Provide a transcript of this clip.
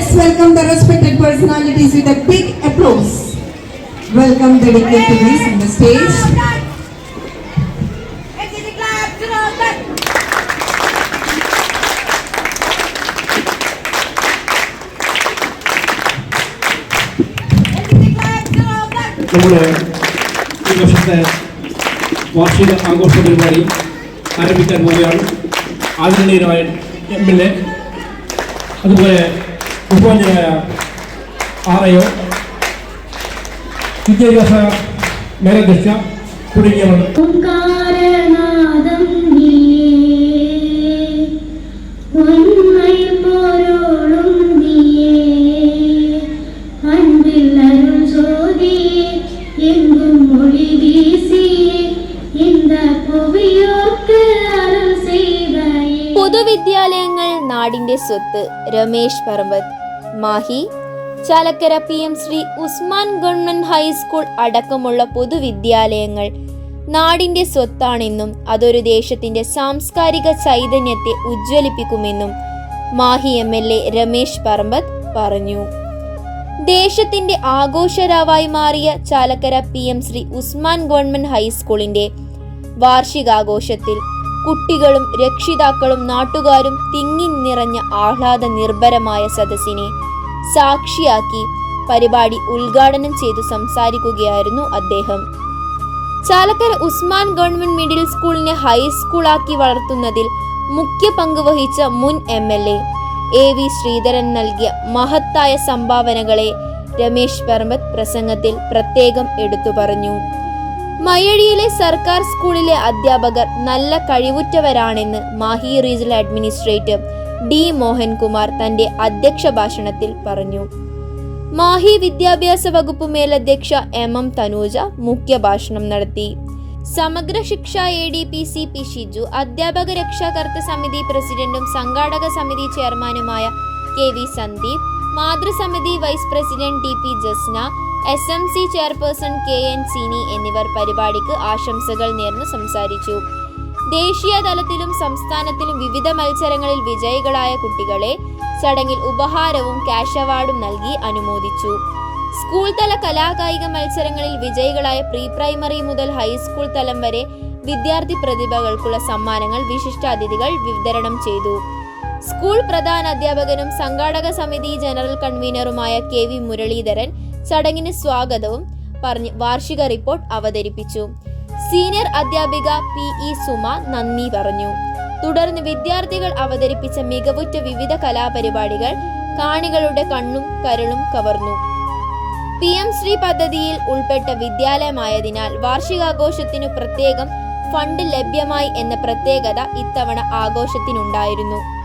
So let's welcome the respected personalities with a big applause. Welcome the dignitaries on the stage. നമ്മുടെ ഈ വർഷത്തെ വാർഷിക ആഘോഷ പരിപാടി ആരംഭിക്കാൻ പോവുകയാണ് ആദരണീയരായ എം എൽ എ അതുപോലെ ഉപാധ്യായ ആർ ഐ ഒ വിദ്യാഭ്യാസ മേലധ്യക്ഷ തുടങ്ങിയവർ പൊതുവിദ്യാലയങ്ങൾ നാടിന്റെ സ്വത്ത്. Ramesh Parambath. Mahe Chalakkara P M Shri Usman government high school അടക്കമുള്ള പൊതുവിദ്യാലയങ്ങൾ നാടിന്റെ സ്വത്താണെന്നും അതൊരു ദേശത്തിന്റെ സാംസ്കാരിക ചൈതന്യത്തെ ഉജ്ജ്വലിപ്പിക്കുമെന്നും Mahe M L A Ramesh Parambath പറഞ്ഞു. ദേശത്തിന്റെ ആഘോഷരാവായി മാറിയ Chalakkara P M Shri Usman government ഹൈസ്കൂളിന്റെ വാർഷികാഘോഷത്തിൽ കുട്ടികളും രക്ഷിതാക്കളും നാട്ടുകാരും തിങ്ങി നിറഞ്ഞ ആഹ്ലാദ നിർഭരമായ സദസ്സിനെ സാക്ഷിയാക്കി പരിപാടി ഉദ്ഘാടനം ചെയ്തു സംസാരിക്കുകയായിരുന്നു അദ്ദേഹം. ചാലക്കര ഉസ്മാൻ ഗവൺമെന്റ് മിഡിൽ സ്കൂളിനെ ഹൈസ്കൂളാക്കി വളർത്തുന്നതിൽ മുഖ്യ പങ്ക് വഹിച്ച മുൻ M L A A V Sreedharan നൽകിയ മഹത്തായ സംഭാവനകളെ രമേശ് പറമ്പത്ത് പ്രസംഗത്തിൽ പ്രത്യേകം എടുത്തു പറഞ്ഞു. മയ്യഴിയിലെ സർക്കാർ സ്കൂളിലെ അധ്യാപകർ നല്ല കഴിവുറ്റവരാണെന്ന് Mahe regional administrator D Mohankumar തന്റെ അധ്യക്ഷ ഭാഷണത്തിൽ പറഞ്ഞു. മാഹി വിദ്യാഭ്യാസ വകുപ്പ് മേലധ്യക്ഷ എം എം തനൂജ മുഖ്യഭാഷണം നടത്തി. Samagra Shiksha A D P C P Shiju അധ്യാപക രക്ഷാകർത്ത സമിതി പ്രസിഡന്റും സംഘാടക സമിതി ചെയർമാനുമായ K V Sandeep മാതൃസമിതി vice president T P Jasna S M C chairperson K N Sini എന്നിവർ പരിപാടിക്ക് ആശംസകൾ നേർന്ന് സംസാരിച്ചു. ദേശീയ തലത്തിലും സംസ്ഥാനത്തിലും വിവിധ മത്സരങ്ങളിൽ വിജയികളായ കുട്ടികളെ ചടങ്ങിൽ ഉപഹാരവും ക്യാഷ് അവാർഡും നൽകി അനുമോദിച്ചു. സ്കൂൾ തല കലാകായിക മത്സരങ്ങളിൽ വിജയികളായ പ്രീ പ്രൈമറി മുതൽ ഹൈസ്കൂൾ തലം വരെ വിദ്യാർത്ഥി പ്രതിഭകൾക്കുള്ള സമ്മാനങ്ങൾ വിശിഷ്ടാതിഥികൾ വിതരണം ചെയ്തു. സ്കൂൾ പ്രധാന അധ്യാപകനും സംഘാടക സമിതി ജനറൽ കൺവീനറുമായ കെ വി മുരളീധരൻ ചടങ്ങിന് സ്വാഗതവും പറഞ്ഞ് വാർഷിക റിപ്പോർട്ട് അവതരിപ്പിച്ചു. സീനിയർ അധ്യാപിക പി ഇ സുമ നന്ദി പറഞ്ഞു. തുടർന്ന് വിദ്യാർത്ഥികൾ അവതരിപ്പിച്ച മികവുറ്റ വിവിധ കലാപരിപാടികൾ കാണികളുടെ കണ്ണും കരളും കവർന്നു. പി എം ശ്രീ പദ്ധതിയിൽ ഉൾപ്പെട്ട വിദ്യാലയമായതിനാൽ വാർഷികാഘോഷത്തിനു പ്രത്യേകം ഫണ്ട് ലഭ്യമായി എന്ന പ്രത്യേകത ഇത്തവണ ആഘോഷത്തിനുണ്ടായിരുന്നു.